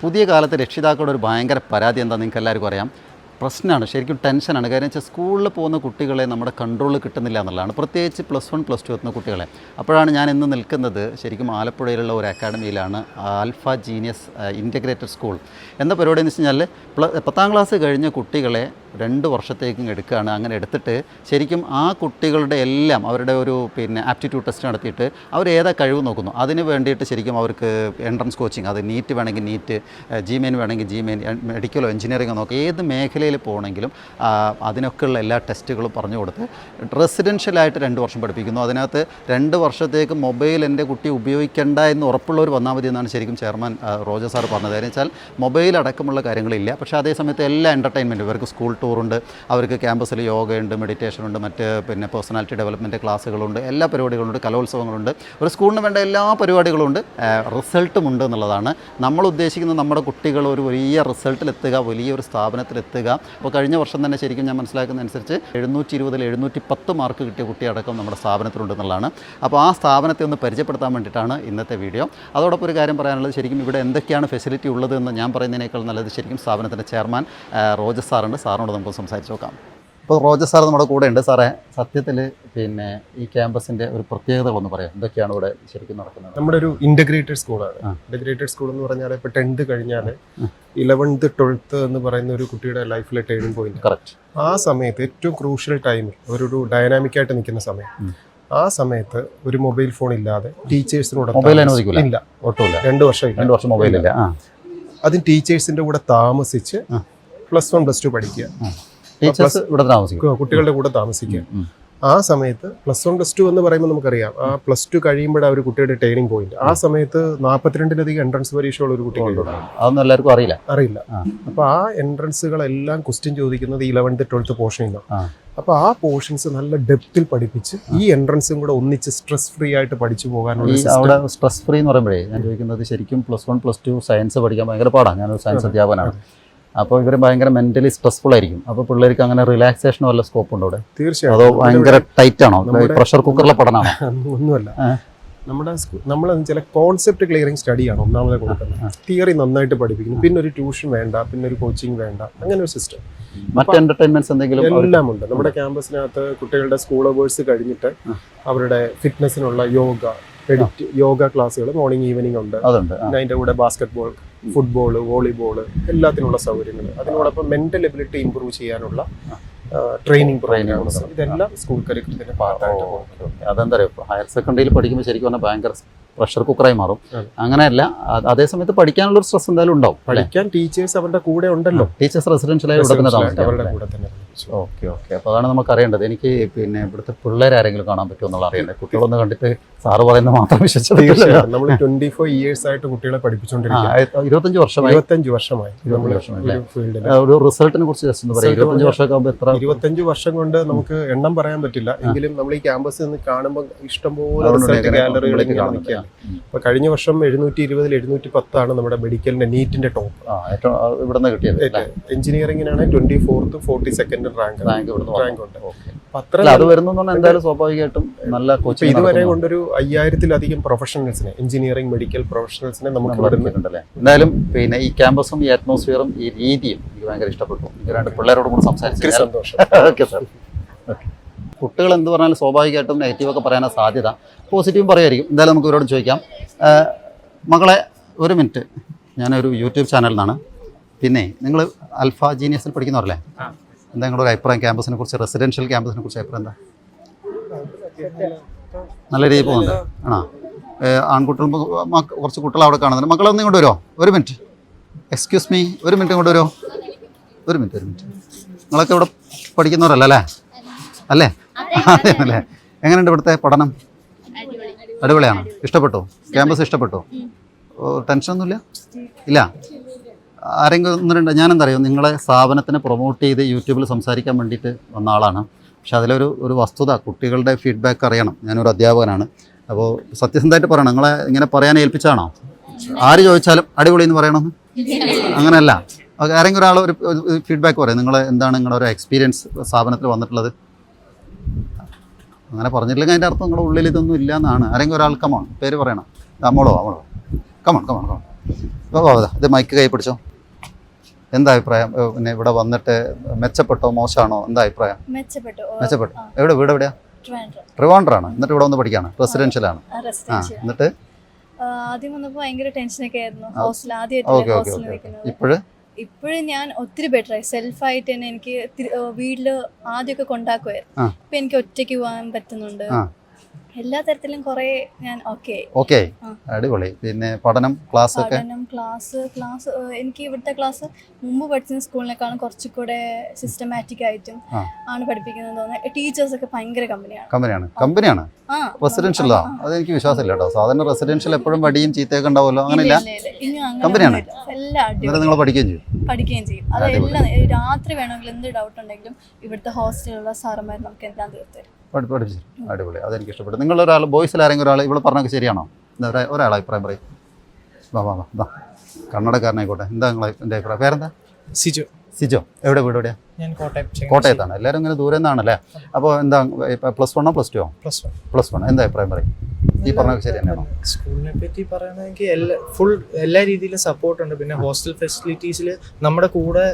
പുതിയ കാലത്ത് രക്ഷിതാക്കളുടെ ഒരു ഭയങ്കര പരാതി എന്താ നിങ്ങൾക്ക് എല്ലാവർക്കും അറിയാം. പ്രശ്നമാണ് ശരിക്കും ടെൻഷനാണ്. കാര്യം വെച്ചാൽ സ്കൂളിൽ പോകുന്ന കുട്ടികളെ നമ്മുടെ കൺട്രോളിൽ കിട്ടുന്നില്ല എന്നുള്ളതാണ്. പ്രത്യേകിച്ച് പ്ലസ് വൺ പ്ലസ് ടു എത്തുന്ന കുട്ടികളെ. അപ്പോഴാണ് ഞാൻ ഇന്ന് നിൽക്കുന്നത് ശരിക്കും ആലപ്പുഴയിലുള്ള ഒരു അക്കാഡമിയിലാണ് ആൽഫ ജീനിയസ് ഇന്റഗ്രേറ്റഡ് സ്കൂൾ എന്ന പരിപാടി എന്ന് വെച്ച് കഴിഞ്ഞാൽ പത്താം ക്ലാസ് കഴിഞ്ഞ കുട്ടികളെ രണ്ട് വർഷത്തേക്കും എടുക്കുകയാണ്. അങ്ങനെ എടുത്തിട്ട് ശരിക്കും ആ കുട്ടികളുടെ എല്ലാം അവരുടെ ഒരു പിന്നെ ആപ്റ്റിറ്റ്യൂഡ് ടെസ്റ്റ് നടത്തിയിട്ട് അവർ ഏതാ കഴിവ് നോക്കുന്നു. അതിന് വേണ്ടിയിട്ട് ശരിക്കും അവർക്ക് എൻട്രൻസ് കോച്ചിങ് അത് നീറ്റ് വേണമെങ്കിൽ നീറ്റ് ജി മെയിൻ വേണമെങ്കിൽ ജി മെയിൻ മെഡിക്കലോ എഞ്ചിനീയറിംഗോ നോക്കുക ഏത് മേഖലയിൽ പോകണമെങ്കിലും അതിനൊക്കെയുള്ള എല്ലാ ടെസ്റ്റുകളും പറഞ്ഞു കൊടുത്ത് റെസിഡൻഷ്യലായിട്ട് രണ്ട് വർഷം പഠിപ്പിക്കുന്നു. അതിനകത്ത് രണ്ട് വർഷത്തേക്ക് മൊബൈൽ എന്റെ കുട്ടി ഉപയോഗിക്കേണ്ട എന്ന് ഉറപ്പുള്ളവർ വന്നാൽ മതി എന്നാണ് ശരിക്കും ചെയർമാൻ റോജ സാർ പറഞ്ഞത്. കാര്യം വെച്ചാൽ മൊബൈൽ അടക്കമുള്ള കാര്യങ്ങളില്ല. പക്ഷേ അതേസമയത്ത് എല്ലാ എന്റർടൈൻമെന്റും ഇവർക്ക് സ്കൂൾ ടൂറുണ്ട്. അവർക്ക് ക്യാമ്പസിൽ യോഗയുണ്ട് മെഡിറ്റേഷൻ ഉണ്ട് മറ്റ് പിന്നെ പേഴ്സണാലിറ്റി ഡെവലപ്മെന്റ് ക്ലാസ്സുകളുണ്ട് എല്ലാ പരിപാടികളുണ്ട് കലോത്സവങ്ങളുണ്ട്. ഒരു സ്കൂളിന് വേണ്ട എല്ലാ പരിപാടികളുമുണ്ട്. റിസൾട്ടും ഉണ്ട് എന്നുള്ളതാണ്. നമ്മൾ ഉദ്ദേശിക്കുന്നത് നമ്മുടെ കുട്ടികൾ ഒരു വലിയ റിസൾട്ടിലെത്തുക വലിയൊരു സ്ഥാപനത്തിലെത്തുക. അപ്പോൾ കഴിഞ്ഞ വർഷം തന്നെ ശരിക്കും ഞാൻ മനസ്സിലാക്കുന്ന അനുസരിച്ച് എഴുന്നൂറ്റി ഇരുപതിൽ എഴുന്നൂറ്റി പത്ത് മാർക്ക് കിട്ടിയ കുട്ടിയടക്കം നമ്മുടെ സ്ഥാപനത്തിലുണ്ട് എന്നുള്ളതാണ്. അപ്പോൾ ആ സ്ഥാപനത്തെ ഒന്ന് പരിചയപ്പെടുത്താൻ വേണ്ടിയിട്ടാണ് ഇന്നത്തെ വീഡിയോ. അതോടൊപ്പം ഒരു കാര്യം പറയാനുള്ളത് ശരിക്കും ഇവിടെ എന്തൊക്കെയാണ് ഫെസിലിറ്റി ഉള്ളത് എന്ന് ഞാൻ പറയുന്നതിനേക്കാൾ നല്ലത് ശരിക്കും സ്ഥാപനത്തിന്റെ ചെയർമാൻ റോജസ് സാറുണ്ട്. സാറിനോട് നമുക്ക് സംസാരിച്ച് നോക്കാം. ഇപ്പോൾ റോജസ് സാർ നമ്മുടെ കൂടെ ഉണ്ട്. സാറേ സത്യത്തിൽ പിന്നെ ഈ ക്യാമ്പസിന്റെ ഒരു പ്രത്യേകതകളൊന്ന് പറയാം. എന്തൊക്കെയാണ് ഇവിടെ ശരിക്കും നടക്കുന്നത്? നമ്മുടെ ഒരു ഇന്റഗ്രേറ്റഡ് സ്കൂളാണ് ഇന്റഗ്രേറ്റഡ് ഇന്റഗ്രേറ്റഡ് സ്കൂൾ എന്ന് പറഞ്ഞാൽ ഇപ്പോൾ ടെൻത്ത് കഴിഞ്ഞാൽ ഇലവൻത്ത് ട്വൽത്ത് എന്ന് പറയുന്ന ഒരു കുട്ടിയുടെ ലൈഫിലെ ടേണിംഗ് പോയിന്റ് കറക്റ്റ് ആ സമയത്ത് ഏറ്റവും ക്രൂഷ്യൽ ടൈമിൽ ഒരു ഡൈനാമിക് ആയിട്ട് നിൽക്കുന്ന സമയം. ആ സമയത്ത് ഒരു മൊബൈൽ ഫോൺ ഇല്ലാതെ ടീച്ചേഴ്സിനോട് മൊബൈൽ അനുവദിക്കില്ല ഇല്ല. ഒട്ടുമില്ല. രണ്ട് വർഷം ഇല്ല. രണ്ട് വർഷം മൊബൈൽ ഇല്ല. അതും ടീച്ചേഴ്സിന്റെ കൂടെ താമസിച്ച്. പ്ലസ് വൺ പ്ലസ് ടു പഠിക്കുക. ടീച്ചേഴ്സ് ഇവിടെ താമസിക്കും. കുട്ടികളുടെ കൂടെ താമസിക്കുക. ആ സമയത്ത് പ്ലസ് വൺ പ്ലസ് ടു എന്ന് പറയുമ്പോൾ നമുക്കറിയാം. ആ പ്ലസ് ടു കഴിയുമ്പോഴാണ് ഒരു കുട്ടിയുടെ ട്രെയിനിങ് പോയിന്റ് ആ സമയത്ത് നാൽപ്പത്തിരണ്ടിലധികം എൻട്രൻസ് പരീക്ഷകൾ ഒരു അതൊന്നും എല്ലാവർക്കും അറിയില്ല. അറിയില്ല. അപ്പോൾ അപ്പൊ ആ എൻട്രൻസുകളെല്ലാം ക്വസ്റ്റ്യൻ ചോദിക്കുന്നത് ഇലവൻത്ത് ട്വൽത്ത് പോർഷനിൽ നിന്നാണ്. അപ്പോൾ അപ്പൊ ആ പോർഷൻസ് നല്ല ഡെപ്തിൽ പഠിപ്പിച്ച് ഈ എൻട്രൻസും കൂടെ ഒന്നിച്ച് സ്ട്രെസ് ഫ്രീ ആയിട്ട് പഠിച്ചു പോകാനുള്ള. അവിടെ സ്ട്രെസ് ഫ്രീ എന്ന് പറയുമ്പോഴേ ഞാൻ ചോദിക്കുന്നത് ശരിക്കും plus one plus two science പഠിക്കാൻ ഭയങ്കര പാടാണ് ഞാനൊരു സയൻസ് അധ്യാപകനാണ്. അപ്പോൾ ഇവർ ഭയങ്കര മെന്റലി സ്ട്രെസ്ഫുൾ ആയിരിക്കും. അപ്പോൾ പിള്ളേർക്ക് അങ്ങനെ റിലാക്സേഷൻ വല്ല സ്കോപ്പ് ഉണ്ടോ അവിടെ? അതോ തീർച്ചയായും ഭയങ്കര ടൈറ്റ് ആണോ? പ്രഷർ കുക്കറിലെ പഠനമാണോ ഒന്നുമല്ല. നമ്മുടെ നമ്മൾ ചില കോൺസെപ്റ്റ് ക്ലിയറിംഗ് സ്റ്റഡിയാണ് ഒന്നാമത് കൊടുക്കുന്നത്. തിയറി നന്നായിട്ട് പഠിപ്പിക്കുന്നു. പിന്നെ ഒരു ട്യൂഷൻ വേണ്ട പിന്നെ ഒരു കോച്ചിങ് വേണ്ട അങ്ങനെ ഒരു സിസ്റ്റം മറ്റ് എന്റർടൈൻമെന്റ്സ് എന്തെങ്കിലും എല്ലാം ഉണ്ട് നമ്മുടെ ക്യാമ്പസിനകത്ത് കുട്ടികളുടെ സ്കൂൾ അവേഴ്സ് കഴിഞ്ഞിട്ട് അവരുടെ ഫിറ്റ്നസിനുള്ള യോഗ യോഗ ക്ലാസ്സുകൾ മോർണിംഗ് ഈവനിങ് ഉണ്ട്. അതിന്റെ കൂടെ ബാസ്കറ്റ് ബോൾ ഫുട്ബോൾ വോളിബോൾ എല്ലാത്തിനുള്ള സൗകര്യങ്ങൾ അതിനോടൊപ്പം മെന്റൽ എബിലിറ്റി ഇമ്പ്രൂവ് ചെയ്യാനുള്ള ട്രെയിനിങ് പ്രോഗ്രാംസ് ഇതെല്ലാം സ്കൂൾ കരിക്കുലത്തിന്റെ ഭാഗമായിട്ട് അതെന്താ പറയുക ഹയർ സെക്കൻഡറിയിൽ പഠിക്കുമ്പോൾ ശരിക്കും പറഞ്ഞാൽ ഭയങ്കര പ്രഷർ കുക്കറായി മാറും. അങ്ങനെയല്ല അതേസമയത്ത് അതേ സമയത്ത് പഠിക്കാനുള്ള ഒരു സ്ട്രെസ് എന്തായാലും ഉണ്ടാവും പഠിക്കാൻ ടീച്ചേഴ്സ് അവരുടെ കൂടെ ഉണ്ടല്ലോ. ടീച്ചേഴ്സ് റെസിഡൻഷ്യലായി ഇവിടെ തന്നെ താമസിക്കാം. Okay okay. അപ്പോൾ അതാണ് നമുക്ക് അറിയേണ്ടത് എനിക്ക് പിന്നെ ഇവിടുത്തെ പിള്ളേർ ആരെങ്കിലും കാണാൻ പറ്റുമോ എന്നുള്ള അറിയണ്ടേ കുട്ടികളൊന്ന് കണ്ടിട്ട് സാറ് പറയുന്നത് മാത്രം വിശ്വസിച്ചില്ല നമ്മൾ ട്വന്റി ഫോർ ഇയേഴ്സ് ആയിട്ട് കുട്ടികളെ പഠിപ്പിച്ചുകൊണ്ടിരിക്കുക ഇരുപത്തഞ്ച് വർഷമായി. ഇരുപത്തഞ്ച് വർഷമായി. ഒരു റിസൾട്ടിനെ കുറിച്ച് ജസ്റ്റ് ഒന്ന് പറയാം. ഇരുപത്തഞ്ച് വർഷമൊക്കെ ആകുമ്പോൾ എത്ര ഇരുപത്തഞ്ച് വർഷം കൊണ്ട് നമുക്ക് എണ്ണം പറയാൻ പറ്റില്ല. എങ്കിലും നമ്മൾ ഈ ക്യാമ്പസിൽ നിന്ന് കാണുമ്പോൾ ഇഷ്ടംപോലെ റിസൾട്ട് ഗാലറികൾ. നിൽക്കുകയാണ് ഉം. അപ്പൊ കഴിഞ്ഞ വർഷം എഴുന്നൂറ്റി ഇരുപതിൽ എഴുന്നൂറ്റി പത്താണ് നമ്മുടെ മെഡിക്കലിന്റെ നീറ്റിന്റെ ടോപ്പ് ഇവിടുന്ന് കിട്ടിയത്? എഞ്ചിനീയറിംഗിനാണ് twenty fourth forty second rank rank ഇവിടുന്ന് റാങ്ക് ഉണ്ട്. അത്ര അത് വരുന്നു എന്തായാലും സ്വാഭാവികമായിട്ടും നല്ല കോച്ചിങ് ഇതുവരെ കൊണ്ടൊരു അയ്യായിരത്തിലധികം പ്രൊഫഷണൽസിനെ എഞ്ചിനീയറിംഗ് മെഡിക്കൽ പ്രൊഫഷണൽസിനെ നമുക്ക് വരുന്നുണ്ടല്ലേ എന്തായാലും പിന്നെ ഈ ക്യാമ്പസും ഈ അറ്റ്മോസ്ഫിയറും ഈ രീതിയും എനിക്ക് ഭയങ്കര ഇഷ്ടപ്പെട്ടു. രണ്ട് പിള്ളേരോടും കൂടെ സംസാരിച്ചു സന്തോഷം. ഓക്കെ സാർ ഓക്കെ കുട്ടികൾ എന്ത് പറഞ്ഞാലും സ്വാഭാവികമായിട്ടും നെഗറ്റീവൊക്കെ പറയാനാണ് സാധ്യത. പോസിറ്റീവും പറയുമായിരിക്കും. എന്തായാലും നമുക്ക് ഇവരോട് ചോദിക്കാം. മകളെ ഒരു മിനിറ്റ്. ഞാനൊരു യൂട്യൂബ് ചാനലിൽ നിന്നാണ് പിന്നെ നിങ്ങൾ അൽഫ ജീനിയസിൽ പഠിക്കുന്നവരല്ലേ? എന്താ നിങ്ങളുടെ ഒരു അഭിപ്രായം? ക്യാമ്പസിനെ കുറിച്ച് റെസിഡൻഷ്യൽ ക്യാമ്പസിനെ കുറിച്ച് അഭിപ്രായം എന്താ? നല്ല രീതിയിൽ പോകുന്നുണ്ട്. ആണോ? ആൺകുട്ടികൾ കുറച്ച് കുട്ടികൾ അവിടെ കാണുന്നുണ്ട്. മക്കളൊന്നും ഇങ്ങോട്ട് വരുമോ ഒരു മിനിറ്റ്. എക്സ്ക്യൂസ് മീ ഒരു മിനിറ്റ് ഇങ്ങോട്ട് വരുമോ ഒരു മിനിറ്റ് ഒരു മിനിറ്റ്. നിങ്ങളൊക്കെ ഇവിടെ പഠിക്കുന്നവരല്ലേ അല്ലേ? അല്ലേ അതെ അല്ലേ? എങ്ങനെയുണ്ട് ഇവിടുത്തെ പഠനം? അടിപൊളിയാണ്? ഇഷ്ടപ്പെട്ടോ? ക്യാമ്പസ് ഇഷ്ടപ്പെട്ടോ? ടെൻഷനൊന്നുമില്ല? ഇല്ല? ആരെങ്കിലും ഒന്ന് രണ്ട് ഞാനെന്താ അറിയോ നിങ്ങളെ സ്ഥാപനത്തിനെ പ്രൊമോട്ട് ചെയ്ത് യൂട്യൂബിൽ സംസാരിക്കാൻ വേണ്ടിയിട്ട് വന്ന ആളാണ്. പക്ഷെ അതിലൊരു ഒരു വസ്തുത കുട്ടികളുടെ ഫീഡ്ബാക്ക് അറിയണം. ഞാനൊരു അധ്യാപകനാണ്. അപ്പോൾ സത്യസന്ധമായിട്ട് പറയണം. നിങ്ങളെ ഇങ്ങനെ പറയാൻ ഏൽപ്പിച്ചാണോ ആര് ചോദിച്ചാലും അടിപൊളി എന്ന് പറയണമെന്ന് അങ്ങനെയല്ല. ആരെങ്കിലും ഒരാൾ ഒരു ഫീഡ്ബാക്ക് പറയും. നിങ്ങൾ എന്താണ് നിങ്ങളുടെ ഒരു എക്സ്പീരിയൻസ് സ്ഥാപനത്തിൽ വന്നിട്ടുള്ളത്? അങ്ങനെ പറഞ്ഞില്ലെങ്കിൽ അതിന്റെ അർത്ഥം നിങ്ങളുടെ ഉള്ളിൽ ഇതൊന്നും ഇല്ല എന്നാണ് ആരെങ്കിലും ഒരാൾ കമോൺ പേര് പറയണം. അമ്മളോ അമ്മളോ come on come on come on അപ്പോൾ. ഇത് മൈക്ക് കൈ പിടിച്ചോ. എന്താ അഭിപ്രായം? പിന്നെ ഇവിടെ വന്നിട്ട് മെച്ചപ്പെട്ടോ മോശമാണോ? എന്താ അഭിപ്രായം? മെച്ചപ്പെട്ടു. എവിടെ വീട് എവിടെയാ? ട്രിവാൻഡർ ട്രിവാൻഡ്രാണ്. എന്നിട്ട് ഇവിടെ വന്ന് പഠിക്കാണ് റെസിഡൻഷ്യലാണ്. ആ, എന്നിട്ട്? ആദ്യം വന്നപ്പോൾ ഭയങ്കര ടെൻഷനൊക്കെ ആയിരുന്നു. ഹോസ്റ്റൽ ആദ്യമായിട്ട് ഇപ്പോഴ്? ഇപ്പോഴും ഞാൻ ഒത്തിരി ബെറ്ററായി സെൽഫായിട്ട് തന്നെ എനിക്ക് വീട്ടിൽ ആദ്യമൊക്കെ കൊണ്ടാക്കുമായിരുന്നു ഇപ്പൊ എനിക്ക് ഒറ്റയ്ക്ക് പോകാൻ പറ്റുന്നുണ്ട്. എല്ലാ തരത്തിലും കുറേ ഞാൻ ഓക്കെ ഓക്കെ. അടിപൊളി. പിന്നെ പഠനം ക്ലാസ് ഒക്കെ? പഠനം ക്ലാസ് ക്ലാസ് എനിക്ക് ഇവിടുത്തെ ക്ലാസ് മുമ്പ് പഠിച്ച സ്കൂളിനേക്കാളും കുറച്ചുകൂടെ സിസ്റ്റമാറ്റിക് ആയിട്ടും ആണ് പഠിപ്പിക്കുന്നത് തോന്നുന്നത്. ടീച്ചേഴ്സ് ഒക്കെ ഭയങ്കര കമ്പനിയാണ് കമ്പനിയാണ് കമ്പനിയാണ് റെസിഡൻഷ്യലാ അത് എനിക്ക് അതെനിക്ക് വിശ്വാസമില്ല കേട്ടോ. സാധാരണ റെസിഡൻഷ്യൽ എപ്പോഴും വടിയും ചീത്തയൊക്കെ ഉണ്ടാവുമല്ലോ. അങ്ങനെയില്ല? കമ്പനിയാണ്? എല്ലാ നിങ്ങൾ പഠിക്കുകയും ചെയ്യും? പഠിക്കുകയും ചെയ്യും. അതെല്ലാം. രാത്രി വേണമെങ്കിൽ എന്ത് ഡൗട്ട് ഉണ്ടെങ്കിലും ഇവിടുത്തെ ഹോസ്റ്റലിലുള്ള സാറന്മാർ നമുക്ക് എല്ലാം തീർത്തു തരും. പഠി പഠിപ്പിച്ചു അടിപൊളി. അതെനിക്ക് ഇഷ്ടപ്പെട്ടു. നിങ്ങളൊരാൾ ബോയ്സിൽ ആരെങ്കിലും ഒരാൾ ഇവിടെ പറഞ്ഞൊക്കെ ശരിയാണോ? എന്താ ഒരാളെ ഒരാൾ അഭിപ്രായം പറയും. വാ വാ വാ വാ കണ്ണടക്കാരനായിക്കോട്ടെ. എന്താ നിങ്ങളെ എന്റെ അഭിപ്രായം? പേരെന്താ? സിജു. സിജോ. എവിടെ? വീട് എവിടെയാ. കോട്ടയത്താണ്. എല്ലാവരും ഇങ്ങനെ ദൂരെ നിന്നാണല്ലേ? അപ്പോൾ എന്താ plus വണ്ണോ plus two plus one plus one എന്താ അഭിപ്രായം പറയും? ഈ പറഞ്ഞ ശരി തന്നെയാണോ? സ്കൂളിനെ പറ്റി പറയുകയാണെങ്കിൽ എല്ലാ ഫുൾ എല്ലാ രീതിയിലും സപ്പോർട്ട് ഉണ്ട്. പിന്നെ ഹോസ്റ്റൽ ഫെസിലിറ്റീസിൽ നമ്മുടെ കൂടെ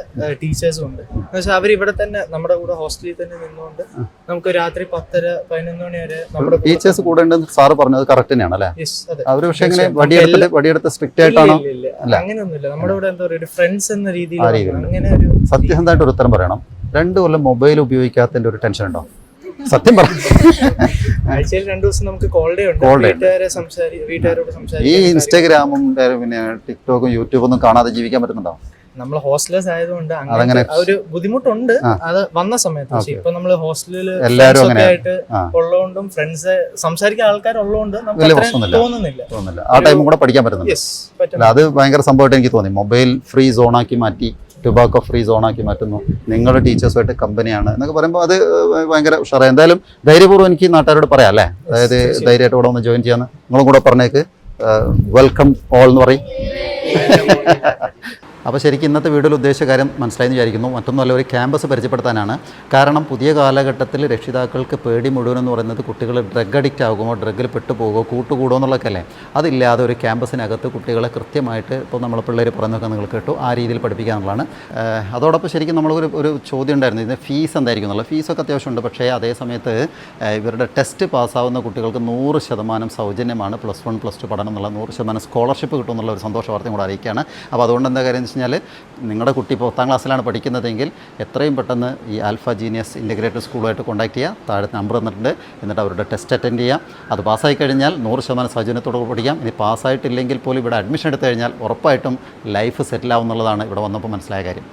ടീച്ചേഴ്സും ഉണ്ട്. എന്നുവെച്ചാൽ അവർ ഇവിടെ തന്നെ നമ്മുടെ കൂടെ ഹോസ്റ്റലിൽ തന്നെ നിന്നുകൊണ്ട് നമുക്ക് രാത്രി പത്തര പതിനൊന്ന് മണി വരെ നമ്മുടെ ടീച്ചേഴ്സ് കൂടെ ഉണ്ടെന്ന് സാറ് പറഞ്ഞത് കറക്റ്റ് തന്നെയാണ് അല്ലേ? അവർ പക്ഷേ. വടിയെടുത്തിട്ട് വടിയെടുത്ത് സ്ട്രിക്റ്റ് ആയിട്ടാണോ. അങ്ങനെയൊന്നുമില്ല. നമ്മുടെ ഇവിടെ എന്താ പറയുക ഫ്രണ്ട്സ് എന്ന രീതിയിൽ അങ്ങനെ ഒരു സത്യസന്ധമായിട്ട് ഒരു ഉത്തരം പറയണം. രണ്ടു കൊല്ലം മൊബൈൽ ഉപയോഗിക്കാത്തതിന്റെ ഒരു ടെൻഷൻ ഉണ്ടോ? സത്യം പറ. ആഴ്ചയിൽ രണ്ടു ദിവസം നമുക്ക് കോൾ ഡേ ഉണ്ട്. വീട്ടുകാരെ വീട്ടുകാരോട് ഈ സംസാരിക്കാൻ ഇൻസ്റ്റാഗ്രാമും പിന്നെ ടിക്ടോക്കും യൂട്യൂബും ഒന്നും കാണാതെ ജീവിക്കാൻ പറ്റുന്നുണ്ടോ? നമ്മൾ ഹോസ്റ്റലേഴ്സ് ആയതുകൊണ്ട് അങ്ങനെ ഒരു ബുദ്ധിമുട്ടുണ്ട്. അത് വന്ന സമയത്ത്. പക്ഷെ. ഇപ്പൊ നമ്മൾ ഹോസ്റ്റലിൽ എല്ലാവരും ആയിട്ട്. ഉള്ളതുകൊണ്ടും ഫ്രണ്ട്സ് സംസാരിക്കാൻ ആൾക്കാർ ഉള്ളതുകൊണ്ട് പ്രശ്നമൊന്നുമില്ല. തോന്നുന്നില്ല. തോന്നുന്നില്ല. ആ ടൈമും കൂടെ പഠിക്കാൻ പറ്റുന്നുണ്ട്. യെസ് പറ്റും. അല്ല അത് ഭയങ്കര സംഭവമായിട്ട് എനിക്ക് തോന്നി. മൊബൈൽ ഫ്രീ സോണാക്കി മാറ്റി ടുബാക്കോ ഫ്രീ സോണാക്കി മാറ്റുന്നു. നിങ്ങളുടെ ടീച്ചേഴ്സുമായിട്ട് കമ്പനിയാണ് എന്നൊക്കെ പറയുമ്പോൾ അത് ഭയങ്കര ഉഷാറായി. എന്തായാലും ധൈര്യപൂർവം എനിക്ക് നാട്ടുകാരോട് പറയാം അല്ലേ? അതായത്. ധൈര്യമായിട്ട് ഇവിടെ ഒന്ന് ജോയിൻ ചെയ്യാമെന്ന് നിങ്ങളും കൂടെ പറഞ്ഞേക്ക്. വെൽക്കം ഓൾ എന്ന് പറയും. അപ്പോൾ ശരിക്കും ഇന്നത്തെ വീഡിയോയിൽ ഉദ്ദേശിച്ച കാര്യം മനസ്സിലായെന്ന് വിചാരിക്കുന്നു. മറ്റൊന്നുമല്ല ഒരു ക്യാമ്പസ് പരിചയപ്പെടുത്താനാണ്. കാരണം പുതിയ കാലഘട്ടത്തിൽ രക്ഷിതാക്കൾക്ക് പേടി മുഴുവൻ എന്ന് പറയുന്നത് കുട്ടികൾ ഡ്രഗ് അഡിക്റ്റ് ആകുമോ ഡ്രഗിൽ പെട്ടുപോകുമോ കൂട്ടുകൂടുമോ എന്നുള്ളതൊക്കെ അല്ലേ? അതില്ലാതെ ഒരു ക്യാമ്പസിനകത്ത് കുട്ടികളെ കൃത്യമായിട്ട് ഇപ്പോൾ നമ്മളെ പിള്ളേർ പറയുന്നതൊക്കെ നിങ്ങൾ കേട്ടു ആ രീതിയിൽ പഠിപ്പിക്കുക എന്നുള്ളതാണ് അതോടൊപ്പം ശരിക്കും നമ്മളൊരു ഒരു ചോദ്യം ഉണ്ടായിരുന്നു ഇതിന് ഫീസ് എന്തായിരിക്കും എന്നുള്ളത്. ഫീസൊക്കെ അത്യാവശ്യമുണ്ട് പക്ഷേ അതേ സമയത്ത് ഇവരുടെ ടെസ്റ്റ് പാസ്സാവുന്ന കുട്ടികൾക്ക് നൂറ് ശതമാനം സൗജന്യമാണ് പ്ലസ് വൺ പ്ലസ് ടു പഠനം എന്നുള്ള നൂറ് ശതമാനം സ്കോളർഷിപ്പ് കിട്ടും എന്നുള്ള ഒരു സന്തോഷ വാർത്തയും കൂടെ അറിയിക്കുകയാണ്. അപ്പോൾ അതുകൊണ്ട് എന്താ കാര്യം വെച്ച് കഴിഞ്ഞാൽ നിങ്ങളുടെ കുട്ടി ഇപ്പോൾ പത്താം ക്ലാസ്സിലാണ് പഠിക്കുന്നതെങ്കിൽ എത്രയും പെട്ടെന്ന് ഈ ആൽഫ ജീനിയസ് ഇന്റഗ്രേറ്റഡ് സ്കൂളുമായിട്ട് കോൺടാക്റ്റ് ചെയ്യുക താഴെ നമ്പർ തന്നിട്ടുണ്ട്. എന്നിട്ട് അവരുടെ ടെസ്റ്റ് അറ്റൻഡ് ചെയ്യാം. അത് പാസ്സായി കഴിഞ്ഞാൽ നൂറ് ശതമാനം സൗജന്യത്തോടെ പഠിക്കാം. ഇനി പാസ്സായിട്ടില്ലെങ്കിൽ പോലും ഇവിടെ അഡ്മിഷൻ എടുത്തു കഴിഞ്ഞാൽ ഉറപ്പായിട്ടും ലൈഫ് സെറ്റിലാവുന്നുള്ളതാണ് ഇവിടെ വന്നപ്പോൾ മനസ്സിലായ കാര്യം.